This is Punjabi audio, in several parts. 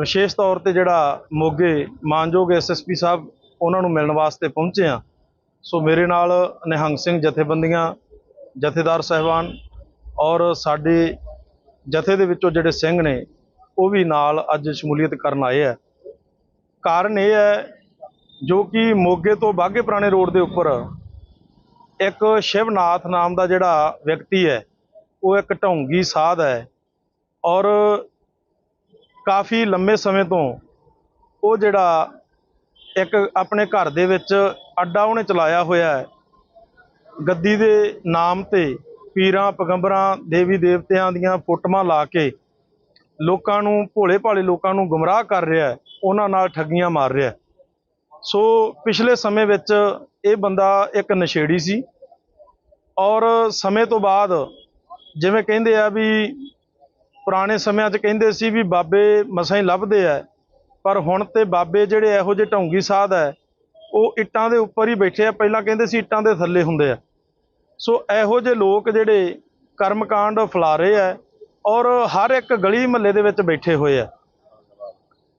ਵਿਸ਼ੇਸ਼ ਤੌਰ ਤੇ ਜਿਹੜਾ ਮੋਗੇ ਮਾਨਯੋਗ ਐਸਐਸਪੀ ਸਾਹਿਬ ਉਹਨਾਂ ਨੂੰ ਮਿਲਣ ਵਾਸਤੇ ਪਹੁੰਚੇ ਆ ਸੋ ਮੇਰੇ ਨਾਲ ਨਿਹੰਗ ਸਿੰਘ ਜਥੇਬੰਦੀਆਂ, ਜਥੇਦਾਰ ਸਹਿਬਾਨ ਔਰ ਸਾਡੇ ਜਥੇ ਦੇ ਵਿੱਚੋਂ ਜਿਹੜੇ ਸਿੰਘ ਨੇ, ਉਹ ਵੀ ਨਾਲ ਅੱਜ ਸ਼ਮੂਲੀਅਤ ਕਰਨ ਆਏ ਆ। ਕਾਰਨ ਇਹ ਹੈ ਜੋ ਕਿ ਮੋਗੇ ਤੋਂ ਬਾਗੇ ਪੁਰਾਣੇ ਰੋਡ ਦੇ ਉੱਪਰ ਇੱਕ ਸ਼ਿਵਨਾਥ ਨਾਮ ਦਾ ਜਿਹੜਾ ਵਿਅਕਤੀ ਹੈ, ਉਹ ਇੱਕ ਢੌਂਗੀ ਸਾਧ ਹੈ ਔਰ ਕਾਫੀ ਲੰਮੇ ਸਮੇਂ ਤੋਂ ਉਹ ਜਿਹੜਾ ਇੱਕ ਆਪਣੇ ਘਰ ਦੇ ਵਿੱਚ ਅੱਡਾ ਉਹਨੇ ਚਲਾਇਆ ਹੋਇਆ ਹੈ। ਗੱਦੀ ਦੇ ਨਾਮ ਤੇ ਪੀਰਾਂ, ਪਗੰਬਰਾਂ, ਦੇਵੀ ਦੇਵਤਿਆਂ ਦੀਆਂ ਫੋਟੋਆਂ ਲਾ ਕੇ ਲੋਕਾਂ ਨੂੰ, ਭੋਲੇ ਭਾਲੇ ਲੋਕਾਂ ਨੂੰ ਗੁੰਮਰਾਹ ਕਰ ਰਿਹਾ ਹੈ, ਉਹਨਾਂ ਨਾਲ ਠੱਗੀਆਂ ਮਾਰ ਰਿਹਾ ਹੈ। ਸੋ ਪਿਛਲੇ ਸਮੇਂ ਵਿੱਚ ਇਹ ਬੰਦਾ ਇੱਕ ਨਸ਼ੇੜੀ ਸੀ ਔਰ ਸਮੇਂ ਤੋਂ ਬਾਅਦ ਜਿਵੇਂ ਕਹਿੰਦੇ ਆ ਵੀ ਪੁਰਾਣੇ ਸਮਿਆਂ 'ਚ ਕਹਿੰਦੇ ਸੀ ਵੀ ਬਾਬੇ ਮਸਾਂ ਹੀ ਲੱਭਦੇ ਆ। ਪਰ ਹੁਣ ਤੇ ਬਾਬੇ ਜਿਹੜੇ ਇਹੋ ਜਿਹੇ ਢੌਂਗੀ ਸਾਧ ਹੈ ਉਹ ਇੱਟਾਂ ਦੇ ਉੱਪਰ ਹੀ ਬੈਠੇ ਆ। ਪਹਿਲਾਂ ਕਹਿੰਦੇ ਸੀ ਇੱਟਾਂ ਦੇ ਥੱਲੇ ਹੁੰਦੇ ਆ। ਸੋ ਇਹੋ ਜਿਹੇ ਲੋਕ ਜਿਹੜੇ ਕਰਮਕਾਂਡ ਫੈਲਾ ਰਹੇ ਆ ਔਰ ਹਰ ਇੱਕ ਗਲੀ ਮਹੱਲੇ ਦੇ ਵਿੱਚ ਬੈਠੇ ਹੋਏ ਆ।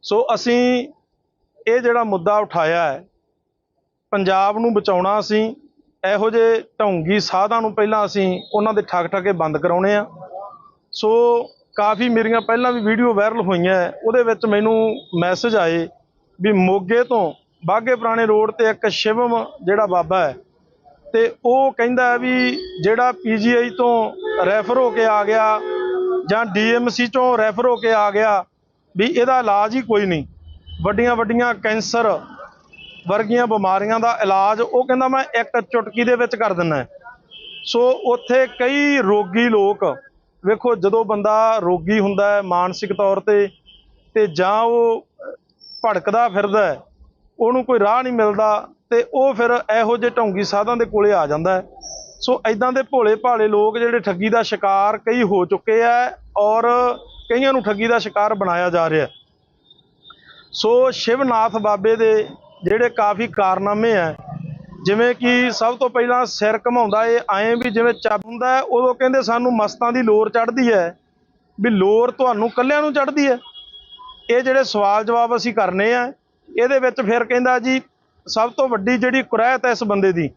ਸੋ ਅਸੀਂ ਇਹ ਜਿਹੜਾ ਮੁੱਦਾ ਉਠਾਇਆ ਹੈ, ਪੰਜਾਬ ਨੂੰ ਬਚਾਉਣਾ ਅਸੀਂ, ਇਹੋ ਜਿਹੇ ਢੌਂਗੀ ਸਾਧਾਂ ਨੂੰ ਪਹਿਲਾਂ ਅਸੀਂ ਉਹਨਾਂ ਦੇ ਠੱਗ ਠੱਗੇ ਬੰਦ ਕਰਾਉਣੇ ਆ। ਸੋ ਕਾਫੀ ਮੇਰੀਆਂ ਪਹਿਲਾਂ ਵੀ ਵੀਡੀਓ ਵਾਇਰਲ ਹੋਈਆਂ ਉਹਦੇ ਵਿੱਚ ਮੈਨੂੰ ਮੈਸੇਜ ਆਏ ਵੀ ਮੋਗੇ ਤੋਂ ਬਾਗੇ ਪੁਰਾਣੇ ਰੋਡ ਤੇ ਇੱਕ ਸ਼ਿਵਮ ਜਿਹੜਾ ਬਾਬਾ ਹੈ, ਤੇ ਉਹ ਕਹਿੰਦਾ ਵੀ ਜਿਹੜਾ ਪੀਜੀਆਈ ਤੋਂ ਰੈਫਰ ਹੋ ਕੇ ਆ ਗਿਆ ਜਾਂ ਡੀਐਮਸੀ ਚੋਂ ਰੈਫਰ ਹੋ ਕੇ ਆ ਗਿਆ ਵੀ ਇਹਦਾ ਇਲਾਜ ਹੀ ਕੋਈ ਨਹੀਂ। ਵੱਡੀਆਂ ਵੱਡੀਆਂ ਕੈਂਸਰ ਵਰਗੀਆਂ ਬਿਮਾਰੀਆਂ ਦਾ ਇਲਾਜ ਉਹ ਕਹਿੰਦਾ ਮੈਂ ਇੱਕ ਚੁਟਕੀ ਦੇ ਵਿੱਚ ਕਰ ਦਿੰਦਾ ਸੋ ਉੱਥੇ ਕਈ ਰੋਗੀ ਲੋਕ ਵੇਖੋ, ਜਦੋਂ ਬੰਦਾ ਰੋਗੀ ਹੁੰਦਾ ਹੈ ਮਾਨਸਿਕ ਤੌਰ ਤੇ ਤੇ ਜਾਂ ਉਹ ਭੜਕਦਾ ਫਿਰਦਾ ਹੈ, ਉਹਨੂੰ ਕੋਈ ਰਾਹ ਨਹੀਂ ਮਿਲਦਾ, ਤੇ ਉਹ ਫਿਰ ਇਹੋ ਜਿਹੇ ਢੌਂਗੀ ਸਾਧਾਂ ਦੇ ਕੋਲੇ ਆ ਜਾਂਦਾ ਹੈ। ਸੋ ਐਦਾਂ ਦੇ ਭੋਲੇ ਭਾਲੇ ਲੋਕ ਜਿਹੜੇ ਠੱਗੀ ਦਾ ਸ਼ਿਕਾਰ ਕਈ ਹੋ ਚੁੱਕੇ ਆ ਔਰ ਕਈਆਂ ਨੂੰ ਠੱਗੀ ਦਾ ਸ਼ਿਕਾਰ ਬਣਾਇਆ ਜਾ ਰਿਹਾ ਸੋ ਸ਼ਿਵਨਾਥ ਬਾਬੇ ਦੇ ਜਿਹੜੇ ਕਾਫੀ ਕਾਰਨਾਮੇ ਆ ਜਿਵੇਂ ਕਿ ਸਭ ਤੋਂ ਪਹਿਲਾਂ ਸਿਰ ਘਮਾਉਂਦਾ ਏ, ਐਂ ਵੀ ਜਿਵੇਂ ਚੱਬ ਹੁੰਦਾ ਉਦੋਂ ਕਹਿੰਦੇ ਸਾਨੂੰ ਮਸਤਾਂ ਦੀ ਲੋਰ ਚੜ੍ਹਦੀ ਹੈ ਵੀ ਲੋਰ ਤੁਹਾਨੂੰ ਕੱਲਿਆਂ ਨੂੰ ਚੜ੍ਹਦੀ ਹੈ ਇਹ ਜਿਹੜੇ ਸਵਾਲ ਜਵਾਬ ਅਸੀਂ ਕਰਨੇ ਆ, ਇਹਦੇ ਵਿੱਚ ਫਿਰ ਕਹਿੰਦਾ ਜੀ, ਸਭ ਤੋਂ ਵੱਡੀ ਜਿਹੜੀ ਕੁਰੈਤ ਹੈ ਇਸ ਬੰਦੇ ਦੀ,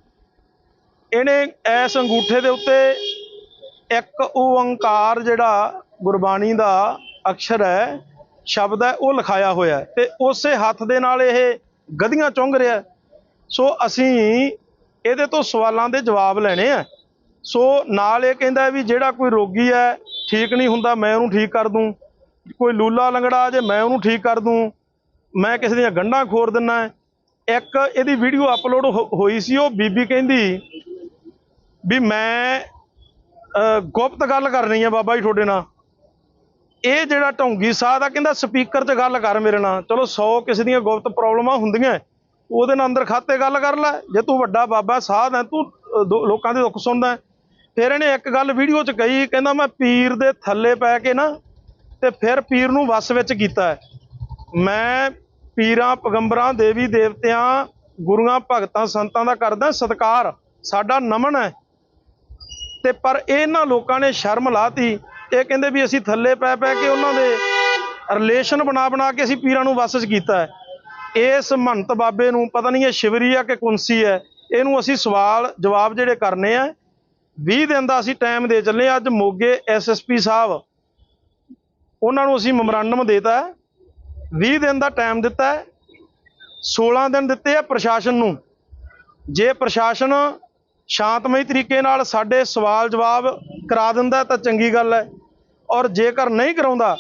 ਇਹਨੇ ਇਸ ਅੰਗੂਠੇ ਦੇ ਉੱਤੇ ਇੱਕ ਓੰਕਾਰ ਜਿਹੜਾ ਗੁਰਬਾਣੀ ਦਾ ਅਕਸ਼ਰ ਹੈ ਸ਼ਬਦ ਹੈ ਉਹ ਲਿਖਾਇਆ ਹੋਇਆ ਹੈ ਤੇ ਉਸੇ ਹੱਥ ਦੇ ਨਾਲ ਇਹ ਗਧੀਆਂ ਚੁੰਘ ਰਿਹਾ ਸੋ ਅਸੀਂ ਇਹਦੇ ਤੋਂ ਸਵਾਲਾਂ ਦੇ ਜਵਾਬ ਲੈਣੇ ਆ। ਸੋ ਨਾਲ ਇਹ ਕਹਿੰਦਾ ਵੀ ਜਿਹੜਾ ਕੋਈ ਰੋਗੀ ਹੈ, ਠੀਕ ਨਹੀਂ ਹੁੰਦਾ, ਮੈਂ ਉਹਨੂੰ ਠੀਕ ਕਰ ਦੂੰ। ਕੋਈ ਲੂਲਾ ਲੰਗੜਾ ਜੇ, ਮੈਂ ਉਹਨੂੰ ਠੀਕ ਕਰ ਦੂੰ। ਮੈਂ ਕਿਸੇ ਦੀਆਂ ਗੰਢਾਂ ਖੋਰ ਦਿੰਨਾ ਇੱਕ ਇਹਦੀ ਵੀਡੀਓ ਅਪਲੋਡ ਹੋਈ ਸੀ, ਉਹ ਬੀਬੀ ਕਹਿੰਦੀ ਵੀ ਮੈਂ ਗੁਪਤ ਗੱਲ ਕਰਨੀ ਹੈ ਬਾਬਾ ਜੀ ਤੁਹਾਡੇ ਨਾਲ। ਇਹ ਜਿਹੜਾ ਢੌਂਗੀ ਸਾਹ ਦਾ ਕਹਿੰਦਾ ਸਪੀਕਰ 'ਚ ਗੱਲ ਕਰ ਮੇਰੇ ਨਾਲ। ਚਲੋ 100 ਕਿਸੇ ਦੀਆਂ ਗੁਪਤ ਪ੍ਰੋਬਲਮਾਂ ਹੁੰਦੀਆਂ। ਉਹਦੇ ਨਾਲ ਅੰਦਰ ਖਾਤੇ ਗੱਲ ਕਰ ਲੈ। ਜੇ ਤੂੰ ਵੱਡਾ ਬਾਬਾ, ਸਾਧ ਹੈ, ਤੂੰ ਦੋ- ਲੋਕਾਂ ਦੇ ਦੁੱਖ ਸੁਣਦਾ ਫਿਰ ਇਹਨੇ ਇੱਕ ਗੱਲ ਵੀਡੀਓ 'ਚ ਕਹੀ, ਕਹਿੰਦਾ ਮੈਂ ਪੀਰ ਦੇ ਥੱਲੇ ਪੈ ਕੇ ਨਾ ਤੇ ਫਿਰ ਪੀਰ ਨੂੰ ਵਸ ਵਿੱਚ ਕੀਤਾ ਮੈਂ ਪੀਰਾਂ, ਪਗੰਬਰਾਂ, ਦੇਵੀ ਦੇਵਤਿਆਂ, ਗੁਰੂਆਂ, ਭਗਤਾਂ, ਸੰਤਾਂ ਦਾ ਕਰਦਾ ਸਤਿਕਾਰ। ਸਾਡਾ ਨਮਨ ਹੈ। ਤੇ ਪਰ ਇਹਨਾਂ ਲੋਕਾਂ ਨੇ ਸ਼ਰਮ ਲਾਤੀ। ਇਹ ਕਹਿੰਦੇ ਵੀ ਅਸੀਂ ਥੱਲੇ ਪੈ ਪੈ ਕੇ ਉਹਨਾਂ ਦੇ ਰਿਲੇਸ਼ਨ ਬਣਾ ਬਣਾ ਕੇ ਅਸੀਂ ਪੀਰਾਂ ਨੂੰ ਵਸ 'ਚ ਕੀਤਾ ਹੈ। ਇਸ ਮਹੰਤ ਬਾਬੇ ਨੂੰ ਪਤਾ ਨਹੀਂ ਇਹ ਸ਼ਿਵਰੀ ਆ ਕਿ ਕੁੰਸੀ ਹੈ, ਇਹਨੂੰ ਅਸੀਂ ਸਵਾਲ ਜਵਾਬ ਜਿਹੜੇ ਕਰਨੇ ਆ 20 ਦਿਨ ਦਾ ਅਸੀਂ ਟਾਈਮ ਦੇ ਚੱਲੇ ਹਾਂ। ਅੱਜ ਮੋਗੇ ਐਸਐਸਪੀ ਸਾਹਿਬ, ਉਹਨਾਂ ਨੂੰ ਅਸੀਂ ਮੈਮੋਰੰਡਮ ਦੇਤਾ ਹੈ 20 ਦਿਨ ਦਾ ਟਾਈਮ ਦਿੱਤਾ ਹੈ 16 ਦਿਨ ਦਿੱਤੇ ਆ ਪ੍ਰਸ਼ਾਸਨ ਨੂੰ, ਜੇ ਪ੍ਰਸ਼ਾਸਨ ਸ਼ਾਂਤਮਈ ਤਰੀਕੇ ਨਾਲ ਸਾਡੇ ਸਵਾਲ ਜਵਾਬ ਕਰਾ ਦਿੰਦਾ ਤਾਂ ਚੰਗੀ ਗੱਲ ਹੈ, ਔਰ ਜੇਕਰ ਨਹੀਂ ਕਰਾਉਂਦਾ,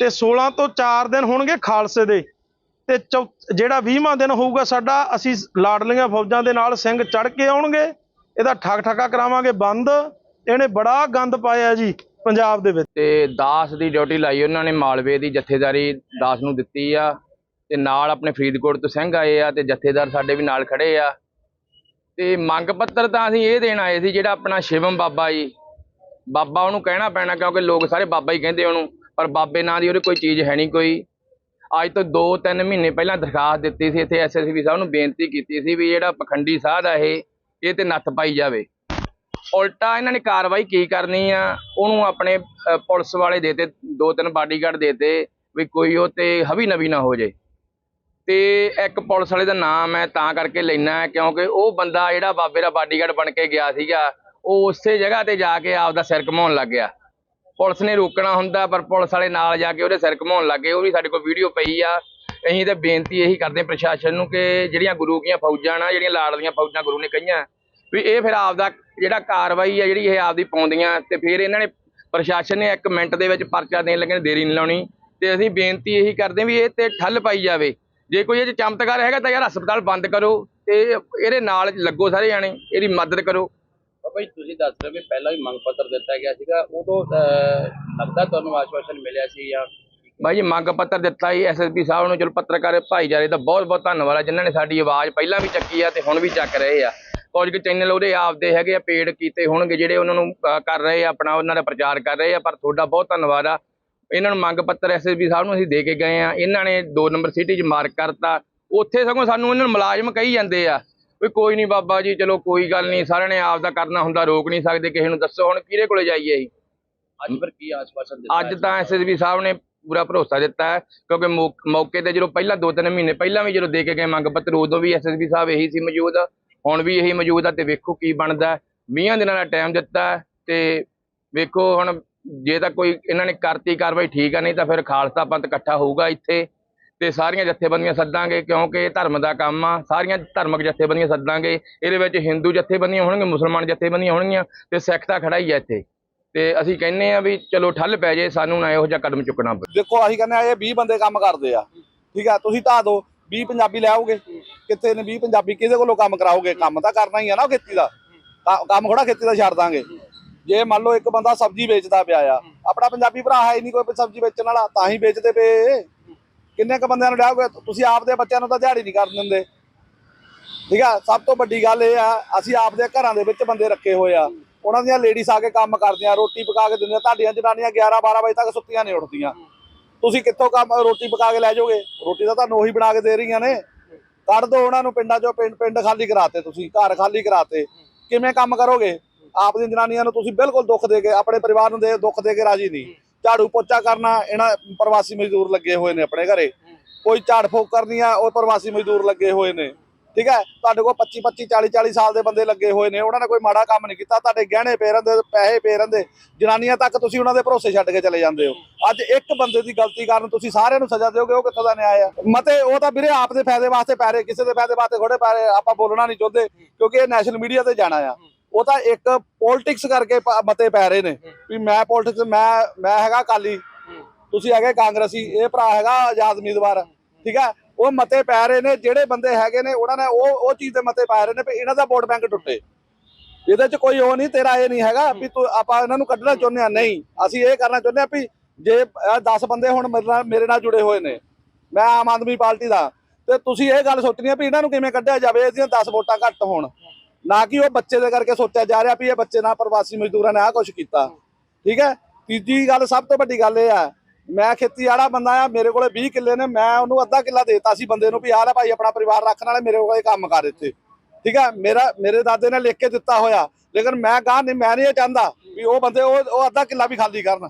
ਤੇ 16 ਤੋਂ 4 ਦਿਨ ਹੋਣਗੇ ਖਾਲਸੇ ਦੇ ਤੇ ਚੌ- ਜਿਹੜਾ 20ਵਾਂ ਦਿਨ ਹੋਊਗਾ ਸਾਡਾ, ਅਸੀਂ ਲਾਡਲੀਆਂ ਫੌਜਾਂ ਦੇ ਨਾਲ ਸਿੰਘ ਚੜ ਕੇ ਆਉਣਗੇ, ਇਹਦਾ ਠੱਗ ਠੱਗਾ ਕਰਾਵਾਂਗੇ ਬੰਦ, ਇਹਨੇ ਬੜਾ ਗੰਦ ਪਾਇਆ ਜੀ ਪੰਜਾਬ ਦੇ ਵਿੱਚ। ਤੇ ਦਾਸ ਦੀ ਡਿਊਟੀ ਲਾਈ ਉਹਨਾਂ ਨੇ, ਮਾਲਵੇ ਦੀ ਜਥੇਦਾਰੀ ਦਾਸ ਨੂੰ ਦਿੱਤੀ ਆ, ਤੇ ਨਾਲ ਆਪਣੇ ਫਰੀਦਕੋਟ ਤੋਂ ਸਿੰਘ ਆਏ ਆ, ਤੇ ਜਥੇਦਾਰ ਸਾਡੇ ਵੀ ਨਾਲ ਖੜੇ ਆ। ਤੇ ਮੰਗ ਪੱਤਰ ਤਾਂ ਅਸੀਂ ਇਹ ਦੇਣ ਆਏ ਸੀ, ਜਿਹੜਾ ਆਪਣਾ ਸ਼ਿਵਮ ਬਾਬਾ ਜੀ, ਬਾਬਾ ਉਹਨੂੰ ਕਹਿਣਾ ਪੈਣਾ, ਕਿਉਂਕਿ ਲੋਕ ਸਾਰੇ ਬਾਬਾ ਹੀ ਕਹਿੰਦੇ ਉਹਨੂੰ, ਪਰ ਬਾਬੇ ਨਾਂ ਦੀ ਉਹਦੇ ਕੋਈ ਚੀਜ਼ ਹੈ ਨਹੀਂ ਕੋਈ। ਅੱਜ ਤੋਂ 2-3 ਮਹੀਨੇ ਪਹਿਲਾਂ ਦਰਖਾਸਤ ਦਿੱਤੀ ਸੀ, ਇੱਥੇ ਐਸਐਸਪੀ ਸਾਹਿਬ ਨੂੰ ਬੇਨਤੀ ਕੀਤੀ ਸੀ ਵੀ ਜਿਹੜਾ ਪਖੰਡੀ ਸਾਧ ਆ ਇਹ ਇਹ ਤੇ ਨੱਥ ਪਾਈ ਜਾਵੇ। ਉਲਟਾ ਇਹਨਾਂ ਨੇ ਕਾਰਵਾਈ ਕੀ ਕਰਨੀ ਆ? ਉਹਨੂੰ ਆਪਣੇ ਪੁਲਿਸ ਵਾਲੇ ਦੇਤੇ ਦੋ ਤਿੰਨ ਬਾਡੀਗਾਰਡ ਦੇਤੇ ਵੀ ਕੋਈ ਉਹ ਤੇ ਹਵੀ ਨਵੀ ਨਾ ਹੋ ਜੇ। ਤੇ ਇੱਕ ਪੁਲਿਸ ਵਾਲੇ ਦਾ ਨਾਮ ਮੈਂ ਤਾਂ ਕਰਕੇ ਲੈਣਾ ਕਿਉਂਕਿ ਉਹ ਬੰਦਾ ਜਿਹੜਾ ਬਾਬੇ ਦਾ ਬਾਡੀਗਾਰਡ ਬਣ ਕੇ ਗਿਆ ਸੀਗਾ, ਉਹ ਉਸੇ ਜਗ੍ਹਾ ਤੇ ਜਾ ਕੇ ਆਪਦਾ ਸਿਰ ਘਮਾਉਣ ਲੱਗ ਗਿਆ। ਪੁਲਿਸ ਨੇ ਰੋਕਣਾ ਹੁੰਦਾ, ਪਰ ਪੁਲਿਸ ਵਾਲੇ ਨਾਲ ਜਾ ਕੇ ਉਹਦੇ ਸਿਰ ਘਮਾਉਣ ਲੱਗ ਗਏ। ਉਹ ਵੀ ਸਾਡੇ ਕੋਲ ਵੀਡੀਓ ਪਈ ਆ। ਅਸੀਂ ਤੇ ਬੇਨਤੀ ਇਹੀ ਕਰਦੇ ਹਾਂ ਪ੍ਰਸ਼ਾਸਨ ਨੂੰ ਕਿ ਜਿਹੜੀਆਂ ਗੁਰੂ ਕੀਆਂ ਫੌਜਾਂ ਨਾ, ਜਿਹੜੀਆਂ ਲਾੜਲੀਆਂ ਫੌਜਾਂ ਗੁਰੂ ਨੇ ਕਹੀਆਂ, ਵੀ ਇਹ ਫਿਰ ਆਪਦਾ ਜਿਹੜਾ ਕਾਰਵਾਈ ਆ, ਜਿਹੜੀ ਇਹ ਆਪਦੀ ਪਾਉਂਦੀਆਂ, ਤੇ ਫਿਰ ਇਹਨਾਂ ਨੇ ਪ੍ਰਸ਼ਾਸਨ ਨੇ ਇੱਕ ਮਿੰਟ ਦੇ ਵਿੱਚ ਪਰਚਾ ਦੇਣ ਲੱਗੇ ਦੇਰੀ ਨਹੀਂ ਲਾਉਣੀ। ਤੇ ਅਸੀਂ ਬੇਨਤੀ ਇਹੀ ਕਰਦੇ ਵੀ ਇਹ ਤੇ ਠੱਲ ਪਾਈ ਜਾਵੇ। ਜੇ ਕੋਈ ਇਹ 'ਚ ਚਮਤਕਾਰ ਹੈਗਾ ਤਾਂ ਯਾਰ ਹਸਪਤਾਲ ਬੰਦ ਕਰੋ ਤੇ ਇਹਦੇ ਨਾਲ ਲੱਗੋ ਸਾਰੇ ਜਾਣੇ, ਇਹਦੀ ਮਦਦ ਕਰੋ। ਬਾਬਾ ਜੀ ਤੁਸੀਂ ਦੱਸ ਰਹੇ ਹੋ ਕਿ ਪਹਿਲਾਂ ਵੀ ਮੰਗ ਪੱਤਰ ਦਿੱਤਾ ਗਿਆ ਸੀਗਾ। ਉਦੋਂ ਅਹ, ਲੱਗਦਾ ਤੁਹਾਨੂੰ ਆਸ਼ਵਾਸਨ ਮਿਲਿਆ ਸੀ ਜਾਂ ਬਾਈ ਜੀ ਮੰਗ ਪੱਤਰ ਦਿੱਤਾ ਜੀ ਐਸਐਸਪੀ ਸਾਹਿਬ ਨੂੰ। ਚਲੋ ਪੱਤਰਕਾਰ ਭਾਈਚਾਰੇ ਦਾ ਬਹੁਤ ਬਹੁਤ ਧੰਨਵਾਦ ਆ ਜਿਨ੍ਹਾਂ ਨੇ ਸਾਡੀ ਆਵਾਜ਼ ਪਹਿਲਾਂ ਵੀ ਚੱਕੀ ਆ ਤੇ ਹੁਣ ਵੀ ਚੱਕ ਰਹੇ ਆ। ਕੁਝ ਕੁ ਚੈਨਲ ਉਹਦੇ ਆਪਦੇ ਹੈਗੇ ਆ ਪੇਡ ਕੀਤੇ ਹੋਣਗੇ ਜਿਹੜੇ ਉਹਨਾਂ ਨੂੰ ਕਰ ਰਹੇ ਆ ਆਪਣਾ ਉਹਨਾਂ ਦਾ ਪ੍ਰਚਾਰ ਕਰ ਰਹੇ ਆ ਪਰ ਤੁਹਾਡਾ ਬਹੁਤ ਧੰਨਵਾਦ ਆ। ਇਹਨਾਂ ਨੂੰ ਮੰਗ ਪੱਤਰ ਐਸਐਸਪੀ ਸਾਹਿਬ ਨੂੰ ਅਸੀਂ ਦੇ ਕੇ ਗਏ ਆ। ਇਹਨਾਂ ਨੇ 2 ਨੰਬਰ ਸਿਟੀ 'ਚ ਮਾਰਕ ਕਰਤਾ। ਉੱਥੇ ਸਗੋਂ ਸਾਨੂੰ ਇਹਨਾਂ ਨੂੰ ਮੁਲਾਜ਼ਮ ਕਹੀ ਜਾਂਦੇ ਆ। ਵੀ ਕੋਈ ਨਹੀਂ ਬਾਬਾ ਜੀ ਚਲੋ ਕੋਈ ਗੱਲ ਨਹੀਂ ਸਾਰਿਆਂ ਨੇ ਆਪਦਾ ਕਰਨਾ ਹੁੰਦਾ ਰੋਕ ਨਹੀਂ ਸਕਦੇ ਕਿਸੇ ਨੂੰ ਦੱਸੋ ਹੁਣ ਕਿਹਦੇ ਕੋਲੇ ਜਾਈਏ ਅਸੀਂ? ਅੱਜ ਫਿਰ ਕੀ ਆਸ਼ਵਾਸਨ ਦਿੱਤਾ ਅੱਜ ਤਾਂ ਐਸਐਸਪੀ ਸਾਹਿਬ ਨੇ ਪੂਰਾ ਭਰੋਸਾ ਦਿੱਤਾ ਹੈ ਕਿਉਂਕਿ ਮੌਕੇ ਤੇ ਜਦੋਂ ਪਹਿਲਾਂ ਦੋ ਤਿੰਨ ਮਹੀਨੇ ਪਹਿਲਾਂ ਵੀ ਜਦੋਂ ਦੇ ਕੇ ਗਏ ਮੰਗ ਪੱਤਰ ਉਦੋਂ ਵੀ ਐਸਐਸਪੀ ਸਾਹਿਬ ਇਹੀ ਸੀ ਮੌਜੂਦ ਹੁਣ ਵੀ ਇਹੀ ਮੌਜੂਦ ਆ ਤੇ ਵੇਖੋ ਕੀ ਬਣਦਾ 20 ਦਿਨਾਂ ਦਾ ਟਾਈਮ ਦਿੱਤਾ ਤੇ ਵੇਖੋ ਹੁਣ ਜੇ ਤਾਂ ਕੋਈ ਇਹਨਾਂ ਨੇ ਕਰਤੀ ਕਾਰਵਾਈ ਠੀਕ ਆ ਨਹੀਂ ਤਾਂ ਫਿਰ ਖਾਲਸਾ ਪੰਥ ਇਕੱਠਾ ਹੋਊਗਾ ਇੱਥੇ। ਤੇ ਸਾਰੀਆਂ ਜਥੇਬੰਦੀਆਂ ਸੱਦਾਂਗੇ, ਕਿਉਂਕਿ ਇਹ ਧਰਮ ਦਾ ਕੰਮ ਆ। ਸਾਰੀਆਂ ਧਰਮਿਕ ਜਥੇਬੰਦੀਆਂ ਸੱਦਾਂਗੇ। ਇਹਦੇ ਵਿੱਚ ਹਿੰਦੂ ਜਥੇਬੰਦੀਆਂ ਹੋਣਗੀਆਂ, ਮੁਸਲਮਾਨ ਜਥੇਬੰਦੀਆਂ ਹੋਣਗੀਆਂ ਤੇ ਸਿੱਖ ਤਾਂ ਖੜਾ ਹੀ ਆ ਇੱਥੇ। ਤੇ ਅਸੀਂ ਕਹਿੰਨੇ ਆ ਵੀ ਚਲੋ ਠੱਲ ਪੈ ਜੇ, ਸਾਨੂੰ ਨਾ ਇਹੋ ਜਿਹਾ ਕਦਮ ਚੁੱਕਣਾ ਪਵੇ। ਦੇਖੋ, ਅਸੀਂ ਕਹਿੰਦੇ ਆ ਇਹ 20 ਬੰਦੇ ਕੰਮ ਕਰਦੇ ਆ। ਠੀਕ ਆ, ਤੁਸੀਂ ਢਾਹ ਦਿਓ। 20 ਪੰਜਾਬੀ ਲੈ ਆਓਗੇ। ਕਿੱਥੇ ਨੇ 20 ਪੰਜਾਬੀ? ਕਿਹਦੇ ਕੋਲੋਂ ਕੰਮ ਕਰਾਓਗੇ? ਕੰਮ ਤਾਂ ਕਰਨਾ ਹੀ ਆ ਨਾ ਖੇਤੀ ਦਾ। ਕੰਮ ਥੋੜਾ ਖੇਤੀ ਦਾ ਛੱਡ ਦਾਂਗੇ। ਜੇ ਮੰਨ ਲਓ ਇੱਕ ਬੰਦਾ ਸਬਜ਼ੀ ਵੇਚਦਾ ਪਿਆ ਆ, ਆਪਣਾ ਪੰਜਾਬੀ ਭਰਾ ਹੈ ਹੀ ਨਹੀਂ ਕੋਈ ਸਬਜ਼ੀ ਵੇਚਣ ਵਾਲਾ, ਤਾਂ ਹੀ ਵੇਚਦੇ ਪਏ। ਕਿੰਨੇ ਕ ਬੰਦਿਆਂ ਨੂੰ ਲਿਆਓਗੇ ਤੁਸੀਂ ਆਪਦੇ ਬੱਚਿਆਂ ਨੂੰ ਤਾਂ ਦਿਹਾੜੀ ਨਹੀਂ ਕਰਨ ਦਿੰਦੇ। ਠੀਕ ਆ? ਸਭ ਤੋਂ ਵੱਡੀ ਗੱਲ ਇਹ ਆ, ਅਸੀਂ ਆਪਦੇ ਘਰਾਂ ਦੇ ਵਿੱਚ ਬੰਦੇ ਰੱਖੇ ਹੋਏ ਆ। ਉਹਨਾਂ ਦੀਆਂ ਲੇਡੀਜ਼ ਆ ਕੇ ਕੰਮ ਕਰਦੀਆਂ, ਰੋਟੀ ਪਕਾ ਕੇ ਦਿੰਦੀਆਂ, ਤੁਹਾਡੀਆਂ ਜਨਾਨੀਆਂ 11 12 ਵਜੇ ਤੱਕ ਸੁੱਤੀਆਂ ਨਹੀਂ ਉੱਠਦੀਆਂ। ਤੁਸੀਂ ਕਿੱਥੋਂ ਕੰਮ, ਰੋਟੀ ਪਕਾ ਕੇ ਲੈ ਜਾਓਗੇ? ਰੋਟੀ ਤਾਂ ਤੁਹਾਨੂੰ ਉਹੀ ਬਣਾ ਕੇ ਦੇ ਰਹੀਆਂ ਨੇ। ਕੱਢ ਦੋ ਉਹਨਾਂ ਨੂੰ ਪਿੰਡਾਂ ਚੋਂ, ਪਿੰਡ ਪਿੰਡ ਖਾਲੀ ਕਰਾਤੇ ਤੁਸੀਂ, ਘਰ ਖਾਲੀ ਕਰਾਤੇ। ਕਿਵੇਂ ਕੰਮ ਕਰੋਗੇ? ਆਪਦੀਆਂ ਜਨਾਨੀਆਂ ਨੂੰ ਤੁਸੀਂ ਬਿਲਕੁਲ ਦੁੱਖ ਦੇ ਕੇ, ਆਪਣੇ ਪਰਿਵਾਰ ਨੂੰ ਦੇ ਦੁੱਖ ਦੇ ਕੇ ਰਾਜੀ ਨਹੀਂ। ਝਾੜੂ ਪੋਚਾ ਕਰਨਾ, ਇਹਨਾਂ ਪ੍ਰਵਾਸੀ ਮਜ਼ਦੂਰ ਲੱਗੇ ਹੋਏ ਨੇ ਆਪਣੇ ਘਰੇ। ਕੋਈ ਝਾੜ ਫੂਕ ਕਰਨੀ ਆ, ਉਹ ਪ੍ਰਵਾਸੀ ਮਜ਼ਦੂਰ ਲੱਗੇ ਹੋਏ ਨੇ। ਠੀਕ ਹੈ? ਤੁਹਾਡੇ ਕੋਲ 25 25 40 40 ਸਾਲ ਦੇ ਬੰਦੇ ਲੱਗੇ ਹੋਏ ਨੇ। ਉਹਨਾਂ ਨੇ ਕੋਈ ਮਾੜਾ ਕੰਮ ਨਹੀਂ ਕੀਤਾ। ਤੁਹਾਡੇ ਗਹਿਣੇ ਪਏ ਰਹਿੰਦੇ, ਪੈਸੇ ਪਏ ਰਹਿੰਦੇ। ਜਨਾਨੀਆਂ ਤੱਕ ਤੁਸੀਂ ਉਹਨਾਂ ਦੇ ਭਰੋਸੇ ਛੱਡ ਕੇ ਚਲੇ ਜਾਂਦੇ ਹੋ। ਅੱਜ ਇੱਕ ਬੰਦੇ ਦੀ ਗਲਤੀ ਕਾਰਨ ਤੁਸੀਂ ਸਾਰਿਆਂ ਨੂੰ ਸਜ਼ਾ ਦਿਓਗੇ, ਉਹ ਕਿੱਥੋਂ ਦਾ ਨਿਆਂ ਆ? ਮਤੇ ਉਹ ਤਾਂ ਵੀਰੇ ਆਪ ਦੇ ਫਾਇਦੇ ਵਾਸਤੇ ਪੈ ਰਹੇ, ਕਿਸੇ ਦੇ ਫਾਇਦੇ ਵਾਸਤੇ ਥੋੜੇ ਪੈ ਰਹੇ। ਆਪਾਂ ਬੋਲਣਾ ਨਹੀਂ ਚਾਹੁੰਦੇ, ਕਿਉਂਕਿ ਇਹ ਨੈਸ਼ਨਲ ਮੀਡੀਆ ਤੇ ਜਾਣਾ ਆ। ਉਹ ਤਾਂ ਇੱਕ ਪੋਲਿਟਿਕਸ ਕਰਕੇ ਮਤੇ ਪੈ ਰਹੇ ਨੇ ਵੀ ਮੈਂ ਪੋਲਿਟਿਕਸ ਮੈਂ ਮੈਂ ਹੈਗਾ ਅਕਾਲੀ। ਤੁਸੀਂ ਹੈਗੇ ਕਾਂਗਰਸੀ ਇਹ ਭਰਾ ਹੈਗਾ ਆਜ਼ਾਦ ਉਮੀਦਵਾਰ। ਠੀਕ ਹੈ ਉਹ ਮਤੇ ਪੈ ਰਹੇ ਨੇ ਜਿਹੜੇ ਬੰਦੇ ਹੈਗੇ ਨੇ ਉਹਨਾਂ ਨੇ ਉਹ ਉਹ ਚੀਜ਼ ਦੇ ਮਤੇ ਪੈ ਰਹੇ ਨੇ ਵੀ ਇਹਨਾਂ ਦਾ ਵੋਟ ਬੈਂਕ ਟੁੱਟੇ। ਇਹਦੇ 'ਚ ਕੋਈ ਉਹ ਨਹੀਂ ਤੇਰਾ ਇਹ ਨਹੀਂ ਹੈਗਾ ਵੀ ਤੂੰ ਆਪਾਂ ਇਹਨਾਂ ਨੂੰ ਕੱਢਣਾ ਚਾਹੁੰਦੇ ਆ ਨਹੀਂ। ਅਸੀਂ ਇਹ ਕਰਨਾ ਚਾਹੁੰਦੇ ਆ ਵੀ ਜੇ 10 ਬੰਦੇ ਹੁਣ ਮੇਰੇ ਨਾਲ ਮੇਰੇ ਨਾਲ ਜੁੜੇ ਹੋਏ ਨੇ ਮੈਂ ਆਮ ਆਦਮੀ ਪਾਰਟੀ ਦਾ ਤੇ ਤੁਸੀਂ ਇਹ ਗੱਲ ਸੋਚਣੀ ਆ ਵੀ ਇਹਨਾਂ ਨੂੰ ਕਿਵੇਂ ਕੱਢਿਆ ਜਾਵੇ ਇਹਦੀਆਂ 10 ਵੋਟਾਂ ਘੱਟ ਹੋਣ। ਨਾ ਕਿ ਉਹ ਬੱਚੇ ਦੇ ਕਰਕੇ ਸੋਚਿਆ ਜਾ ਰਿਹਾ ਵੀ ਇਹ ਬੱਚੇ ਨਾਲ ਪ੍ਰਵਾਸੀ ਮਜ਼ਦੂਰਾਂ ਨੇ ਆਹ ਕੁਝ ਕੀਤਾ। ਠੀਕ ਹੈ? ਤੀਜੀ ਗੱਲ ਸਭ ਤੋਂ ਵੱਡੀ ਗੱਲ ਇਹ ਆ ਮੈਂ ਖੇਤੀ ਵਾਲਾ ਬੰਦਾ ਆ ਮੇਰੇ ਕੋਲੇ 20 ਕਿੱਲੇ ਨੇ, ਮੈਂ ਉਹਨੂੰ ਅੱਧਾ ਕਿੱਲਾ ਦੇਤਾ ਸੀ ਬੰਦੇ ਨੂੰ ਵੀ ਆਹ ਲੈ ਭਾਈ, ਆਪਣਾ ਪਰਿਵਾਰ ਰੱਖਣ ਵਾਲੇ ਮੇਰੇ ਕੋਲੇ ਕੰਮ ਕਰ ਇੱਥੇ ਠੀਕ ਹੈ? ਮੇਰਾ, ਮੇਰੇ ਦਾਦੇ ਨੇ ਲਿਖ ਕੇ ਦਿੱਤਾ ਹੋਇਆ, ਲੇਕਿਨ ਮੈਂ ਗਾਂ ਨਹੀਂ, ਮੈਂ ਨਹੀਂ ਇਹ ਚਾਹੁੰਦਾ ਵੀ ਉਹ ਬੰਦੇ, ਉਹ ਉਹ ਅੱਧਾ ਕਿੱਲਾ ਵੀ ਖਾਲੀ ਕਰਨ।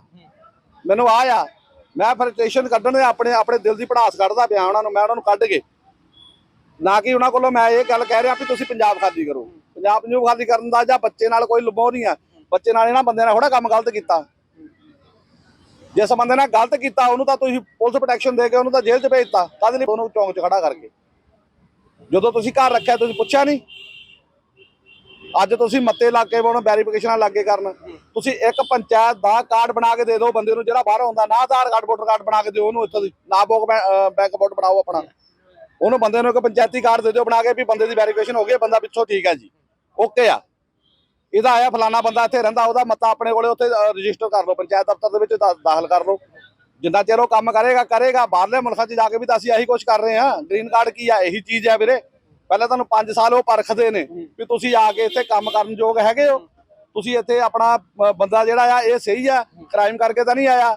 ਮੈਨੂੰ ਆ ਆ, ਮੈਂ ਫਰਸਟ੍ਰੇਸ਼ਨ ਕੱਢਣ ਦੇ ਆਪਣੇ ਆਪਣੇ ਦਿਲ ਦੀ ਪੜਾਸ ਕੱਢਦਾ ਪਿਆ, ਉਹਨਾਂ ਨੂੰ, ਮੈਂ ਉਹਨਾਂ ਨੂੰ ਕੱਢ ਕੇ। ਨਾ ਕਿ ਉਹਨਾਂ ਕੋਲੋਂ ਮੈਂ ਇਹ ਗੱਲ ਕਹਿ ਰਿਹਾ ਵੀ ਤੁਸੀਂ ਪੰਜਾਬ ਖਾਲੀ ਕਰੋ। ਪੰਜਾਬ ਨੂੰ ਖਾਲੀ ਕਰਨ ਦਾ ਜਾਂ ਬੱਚੇ ਨਾਲ ਕੋਈ ਲੁਬੋ ਨਹੀਂ ਆ। ਬੱਚੇ ਨਾਲ ਇਹਨਾਂ ਬੰਦਿਆਂ ਨੇ ਥੋੜਾ ਕੰਮ ਗਲਤ ਕੀਤਾ। ਜਿਸ ਬੰਦੇ ਨੇ ਗਲਤ ਕੀਤਾ, ਉਹਨੂੰ ਤਾਂ ਤੁਸੀਂ ਪੁਲਿਸ ਪ੍ਰੋਟੈਕਸ਼ਨ ਦੇ ਕੇ ਉਹਨੂੰ ਤਾਂ ਜੇਲ੍ਹ 'ਚ ਭੇਜਤਾ ਕਾਹਦੇ ਲਈ ਉਹਨੂੰ ਚੌਂਕ 'ਚ ਖੜਾ ਕਰਕੇ? ਜਦੋਂ ਤੁਸੀਂ ਘਰ ਰੱਖਿਆ, ਤੁਸੀਂ ਪੁੱਛਿਆ ਨਹੀਂ? ਅੱਜ ਤੁਸੀਂ ਮੱਤੇ ਲਾ ਕੇ ਉਹਨੂੰ ਵੈਰੀਫਿਕੇਸ਼ਨਾਂ ਲਾਗੇ ਕਰਨ। ਤੁਸੀਂ ਇੱਕ ਪੰਚਾਇਤ ਦਾ ਕਾਰਡ ਬਣਾ ਕੇ ਦੇ ਦਿਓ, ਬੰਦੇ ਨੂੰ ਜਿਹੜਾ ਬਾਹਰ ਆਉਂਦਾ, ਨਾ ਆਧਾਰ ਕਾਰਡ, ਵੋਟਰ ਕਾਰਡ ਬਣਾ ਕੇ ਦਿਓ, ਉਹਨੂੰ ਇੱਥੋਂ ਦੀ ਨਾ ਬੋਕ ਬੈਂਕ ਅਕਾਊਂਟ ਬਣਾਓ ਆਪਣਾ। ਉਹਨੂੰ ਬੰਦੇ ਨੂੰ ਇੱਕ ਪੰਚਾਇਤੀ ਕਾਰਡ ਦੇ ਦਿਓ ਬਣਾ ਕੇ ਵੀ ਬੰਦੇ ਦੀ ਵੈਰੀਫਿਕੇਸ਼ਨ ਹੋ ਗਈ, ਬੰਦਾ ਪਿੱਛੋਂ ਠੀਕ ਹੈ ਜੀ। ਓਕੇ ਆ। ਇਹਦਾ ਆਇਆ ਫਲਾਣਾ ਬੰਦਾ ਇੱਥੇ ਰਹਿੰਦਾ, ਉਹਦਾ ਮਤਾ ਆਪਣੇ ਕੋਲੇ ਉੱਥੇ ਰਜਿਸਟਰ ਕਰ ਲਓ, ਪੰਚਾਇਤ ਦਫ਼ਤਰ ਦੇ ਵਿੱਚ ਦਾਖਲ ਕਰ ਲਓ। ਜਿੰਨਾ ਚਿਰ ਉਹ ਕੰਮ ਕਰੇਗਾ ਕਰੇਗਾ, ਬਾਹਰਲੇ ਮੁਲਕਾਂ 'ਚ ਜਾ ਕੇ ਵੀ ਤਾਂ ਅਸੀਂ ਇਹੀ ਕੁਝ ਕਰ ਰਹੇ ਹਾਂ। ਗ੍ਰੀਨ ਕਾਰਡ ਕੀ ਆ? ਇਹੀ ਚੀਜ਼ ਹੈ ਵੀਰੇ। ਪਹਿਲਾਂ ਤੁਹਾਨੂੰ 5 ਸਾਲ ਉਹ ਪਰਖਦੇ ਨੇ ਵੀ ਤੁਸੀਂ ਆ ਕੇ ਇੱਥੇ ਕੰਮ ਕਰਨ ਯੋਗ ਹੈਗੇ ਹੋ। ਤੁਸੀਂ ਇੱਥੇ ਆਪਣਾ ਬੰਦਾ ਜਿਹੜਾ ਆ, ਇਹ ਸਹੀ ਆ, ਕ੍ਰਾਈਮ ਕਰਕੇ ਤਾਂ ਨਹੀਂ ਆਇਆ।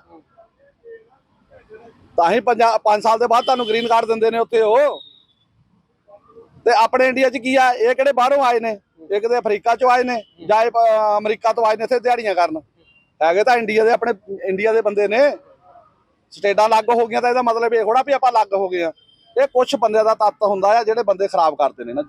ਤਾਂ ਹੀ 5 ਸਾਲ ਦੇ ਬਾਅਦ ਤੁਹਾਨੂੰ ਗ੍ਰੀਨ ਕਾਰਡ ਦਿੰਦੇ ਨੇ ਉੱਥੇ ਉਹ। ਤੇ ਆਪਣੇ ਇੰਡੀਆ 'ਚ ਕੀ ਆ? ਇਹ ਕਿਹੜੇ ਬਾਹਰੋਂ ਆਏ ਨੇ? ਇਹ ਕਿਤੇ ਅਫਰੀਕਾ 'ਚੋਂ ਆਏ ਨੇ, ਜਾਂ ਅਮਰੀਕਾ ਤੋਂ ਆਏ ਨੇ ਇੱਥੇ ਦਿਹਾੜੀਆਂ ਕਰਨ। ਹੈਗੇ ਤਾਂ ਇੰਡੀਆ ਦੇ ਆਪਣੇ, ਇੰਡੀਆ ਦੇ ਬੰਦੇ ਨੇ। ਸਟੇਟਾਂ ਅਲੱਗ ਹੋ ਗਈਆਂ ਤਾਂ ਇਹਦਾ ਮਤਲਬ ਇਹ ਥੋੜਾ ਵੀ ਆਪਾਂ ਅਲੱਗ ਹੋ ਗਏ ਆ। ਇਹ ਕੁਝ ਬੰਦਿਆਂ ਦਾ ਤੱਤ ਹੁੰਦਾ ਆ, ਜਿਹੜੇ ਬੰਦੇ ਖਰਾਬ ਕਰਦੇ ਨੇ ਨਾ।